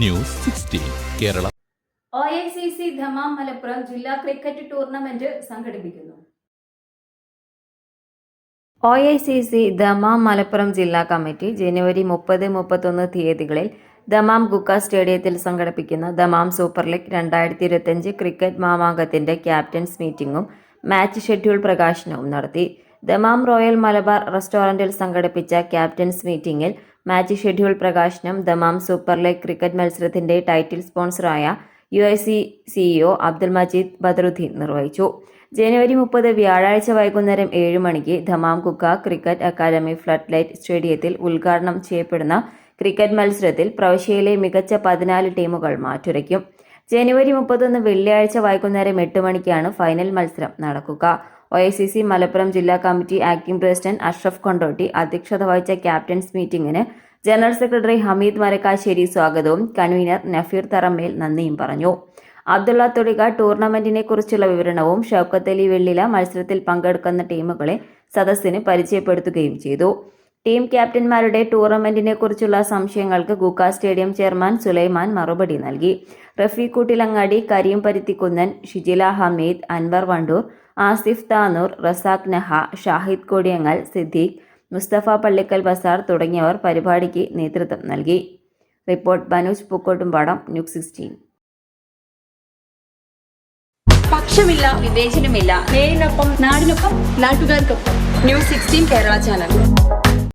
News sixteen Kerala. O C C Dammam Malappuram ജില്ലാ cricket tournament സംഘടിപ്പിക്കുന്നു. O I C C Dammam Malappuram ജില്ലാ committee ജനുവരി മുപ്പത് മുപ്പത്തൊന്ന് തീയതികളിൽ ദമാം ഗുക്ക സ്റ്റേഡിയത്തിൽ സംഘടിപ്പിക്കുന്ന ദമാം സൂപ്പർ ലീഗ് രണ്ടായിരത്തി ഇരുപത്തിയഞ്ച് ക്രിക്കറ്റ് മാമാങ്കത്തിന്റെ ക്യാപ്റ്റൻസ് മീറ്റിംഗും മാച്ച് ഷെഡ്യൂൾ പ്രകാശനവും നടത്തി. ദമാം റോയൽ മലബാർ റെസ്റ്റോറന്റിൽ സംഘടിപ്പിച്ച ക്യാപ്റ്റൻസ് മീറ്റിംഗിൽ മാച്ച് ഷെഡ്യൂൾ പ്രകാശനം ദമാം സൂപ്പർ ലീഗ് ക്രിക്കറ്റ് മത്സരത്തിന്റെ title സ്പോൺസറായ U I C CEO Abdul Majeed Badruddin നിർവഹിച്ചു. ജനുവരി മുപ്പത് വ്യാഴാഴ്ച വൈകുന്നേരം ഏഴ് മണിക്ക് Dammam കുക്ക cricket academy flood light സ്റ്റേഡിയത്തിൽ ഉദ്ഘാടനം ചെയ്യപ്പെടുന്ന ക്രിക്കറ്റ് മത്സരത്തിൽ പ്രവിശ്യയിലെ മികച്ച പതിനാല് ടീമുകൾ മാറ്റുരയ്ക്കും. ജനുവരി മുപ്പത്തൊന്ന് വെള്ളിയാഴ്ച വൈകുന്നേരം എട്ട് മണിക്കാണ് ഫൈനൽ മത്സരം നടക്കുക. O I C C Malappuram ജില്ലാ committee acting president Ashraf Kondotty അധ്യക്ഷത വഹിച്ച ക്യാപ്റ്റൻസ് മീറ്റിംഗിന് ജനറൽ സെക്രട്ടറി ഹമീദ് മരക്കാശ്ശേരി സ്വാഗതവും കൺവീനർ നഫീർ തറമ്മേൽ നന്ദിയും പറഞ്ഞു. അബ്ദുള്ള തൊടിക ടൂർണമെന്റിനെ കുറിച്ചുള്ള വിവരണവും ഷൌക്കത്ത് അലി വെള്ളില മത്സരത്തിൽ പങ്കെടുക്കുന്ന ടീമുകളെ സദസ്സിന് പരിചയപ്പെടുത്തുകയും ചെയ്തു. ടീം ക്യാപ്റ്റന്മാരുടെ ടൂർണമെന്റിനെ കുറിച്ചുള്ള സംശയങ്ങൾക്ക് ഗുക്ക സ്റ്റേഡിയം ചെയർമാൻ സുലൈമാൻ മറുപടി നൽകി. റഫീഖ് കൂട്ടിലങ്ങാടി കരീം പരുത്തിക്കുന്നൻ ഷിജില ഹമീദ് അൻവർ വണ്ടൂർ ആസിഫ് താനൂർ റസാഖ് നഹ ഷാഹിദ് കൊടിയങ്ങൽ സിദ്ദീഖ് മുസ്തഫ പള്ളിക്കൽ ബസാർ തുടങ്ങിയവർ പരിപാടിക്ക് നേതൃത്വം നൽകി. Report Banuj Pookkottumpadam news sixteen. പക്ഷമില്ല വിവേചനമില്ല. നേരിനൊപ്പം നാടിനൊപ്പം നാട്ടുകാർക്കൊപ്പം. News sixteen Kerala channel.